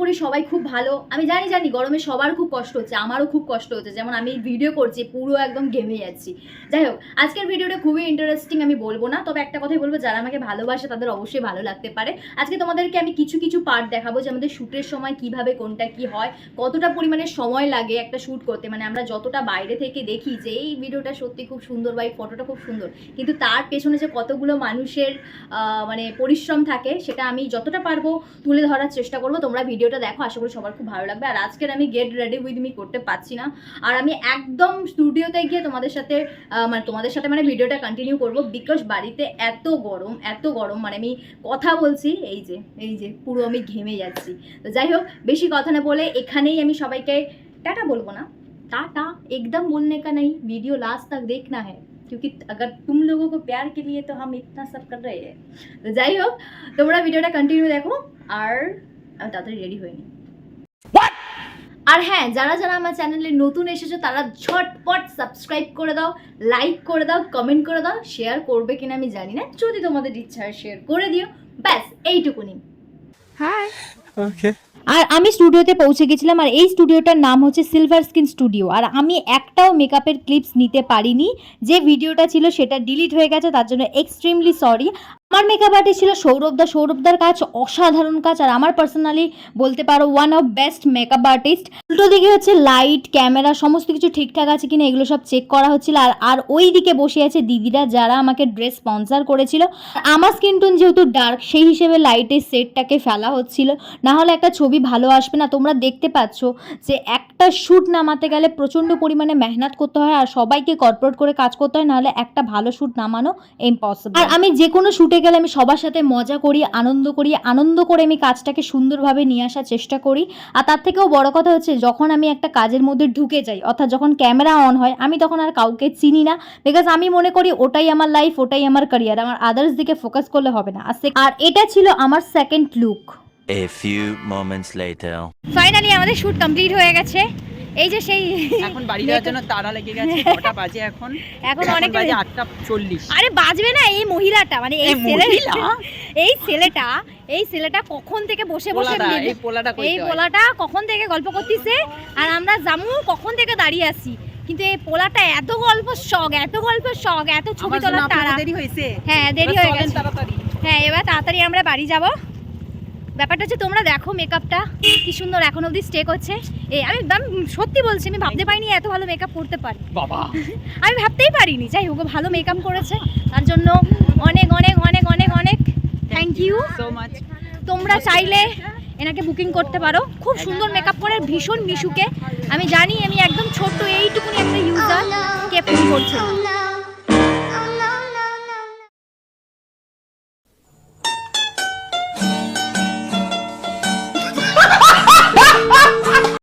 করি সবাই খুব ভালো। আমি জানি জানি, গরমে সবার খুব কষ্ট হচ্ছে, আমারও খুব কষ্ট হচ্ছে। যেমন আমি ভিডিও করছি, পুরো একদম ঘেমে যাচ্ছি। যাই হোক, আজকের ভিডিওটা খুবই ইন্টারেস্টিং আমি বলব না। তবে একটা কথাই বলব, যারা আমাকে ভালোবাসে তাদের অবশ্যই ভালো লাগতে পারে। আজকে তোমাদেরকে আমি কিছু কিছু পার্ট দেখাবো যে আমাদের শ্যুটের সময় কীভাবে কোনটা কি হয়, কতটা পরিমাণে সময় লাগে একটা শ্যুট করতে। মানে আমরা যতটা বাইরে থেকে দেখি যে এই ভিডিওটা সত্যি খুব সুন্দর বা এই ফটোটা খুব সুন্দর, কিন্তু তার পেছনে যে কতগুলো মানুষের মানে পরিশ্রম থাকে, সেটা আমি যতটা পারব তুলে ধরার চেষ্টা করব। তোমরা ভিডিওটা দেখো আশা করি সবার খুব ভালো লাগবে আর আজকের আমি গেট রেডি উইথ মি করতে পারছি না আর আমি একদম স্টুডিওতে গিয়ে তোমাদের সাথে আহ, মানে তোমাদের সাথে মানে ভিডিওটা কন্টিনিউ করবো বিকজ বাড়িতে এত গরম এত গরম মানে আমি কথা বলছি এই যে এই যে পুরো আমি ঘেমে যাচ্ছি তো যাই হোক বেশি কথা না বলে এখানেই আমি সবাইকে টাটা বলবো না टाटा एकदम बोलने का नहीं वीडियो लास्ट तक देखना है क्योंकि अगर तुम लोगों को प्यार के लिए तो हम इतना सब कर रहे हैं তো যাই হোক তোমরা ভিডিওটা কন্টিনিউ দেখো আর আমি তাড়াতাড়ি রেডি হইনি আর হ্যাঁ যারা যারা আমার চ্যানেলে নতুন এসেছ তারা ঝটপট সাবস্ক্রাইব করে দাও লাইক করে দাও কমেন্ট করে দাও শেয়ার করবে কিনা আমি জানি না। যদি তোমাদের ইচ্ছা হয় শেয়ার করে দিও। ব্যাস এইটুকুনি। Okay. আর আমি স্টুডিওতে পৌঁছে গেছিলাম আর এই স্টুডিওটার নাম হচ্ছে সিলভার স্কিন স্টুডিও আর আমি একটাও মেকআপের ক্লিপস নিতে পারিনি। যে ভিডিওটা ছিল সেটা ডিলিট হয়ে গেছে তার জন্য এক্সট্রিমলি সরি আমার মেকআপ আর্টিস্ট ছিল সৌরভদা সৌরভদার কাজ অসাধারণ কাজ। আর আমার পার্সোনালি বলতে পারো one of best makeup artist উল্টো দিকে হচ্ছে লাইট ক্যামেরা সমস্ত কিছু ঠিকঠাক আছে কিনা এগুলো সব চেক করা হচ্ছিল। আর আর ওই দিকে বসে আছে দিদিরা যারা আমাকে ড্রেস স্পন্সার করেছিল। আমার স্কিন টোন যেহেতু ডার্ক সেই হিসেবে লাইটের সেটটাকে ফেলা হচ্ছিল। না হলে একটা ছবি ভালো আসবে না। তোমরা দেখতে পাচ্ছ যে একটা শ্যুট নামাতে গেলে প্রচণ্ড পরিমাণে মেহনত করতে হয়। আর সবাইকে কর্পোরেট করে কাজ করতে হয়। নাহলে একটা ভালো শ্যুট নামানো ইম্পসিবল আর আমি যে কোনো শ্যুটে গেলে আমি সবার সাথে মজা করি আনন্দ করি আনন্দ করে আমি কাজটাকে সুন্দরভাবে নিয়ে আসার চেষ্টা করি। আর তার থেকেও বড় কথা হচ্ছে যখন আমি একটা কাজের মধ্যে ঢুকে যাই অর্থাৎ যখন ক্যামেরা অন হয় আমি তখন আর কাউকে চিনি না। বিকজ আমি মনে করি ওটাই আমার লাইফ ওটাই আমার ক্যারিয়ার আমার আদার্স দিকে ফোকাস করলে হবে না। আর আর এটা ছিল আমার second look A few moments later. Finally আমাদের শ্যুট কমপ্লিট হয়ে গেছে। এই যে সেই এখন বাড়ি যাওয়ার জন্য তারা লেগে গেছে কটা বাজে এখন? এখন অনেক বাজে আরে বাজবে না এই মহিলাটা মানে এই এই ছেলে মহিলা? এই ছেলেটা এই ছেলেটা কখন থেকে বসে বসে এই পোলাটা এই পোলাটা কখন থেকে গল্প করতেছে? আর আমরা জামু কখন থেকে দাঁড়িয়ে আছি? কিন্তু এই পোলাটা এত গল্প শখ এত গল্প শখ এত ছবি তোলার তারা দেরি হয়েছে। হ্যাঁ দেরি হয়ে গেছে। হ্যাঁ এবার তাড়াতাড়ি আমরা বাড়ি যাব। ব্যাপারটা হচ্ছে তোমরা দেখো মেকআপটা কি সুন্দর এখন অবধি স্টে করছে। এই আমি আমি সত্যি বলছি আমি ভাবতে পারিনি এত ভালো মেকআপ করতে পারি। বাবা। আমি ভাবতেই পারিনি যাই হোক ভালো মেকআপ করেছে। তার জন্য অনেক অনেক অনেক অনেক অনেক থ্যাংক ইউ সো মাচ তোমরা চাইলে এনাকে বুকিং করতে পারো। খুব সুন্দর মেকআপ করে ভীষণ মিশুকে। আমি জানি আমি একদম ছোট্ট এইটুকুনি একটা ইউজার কে ফোন করছে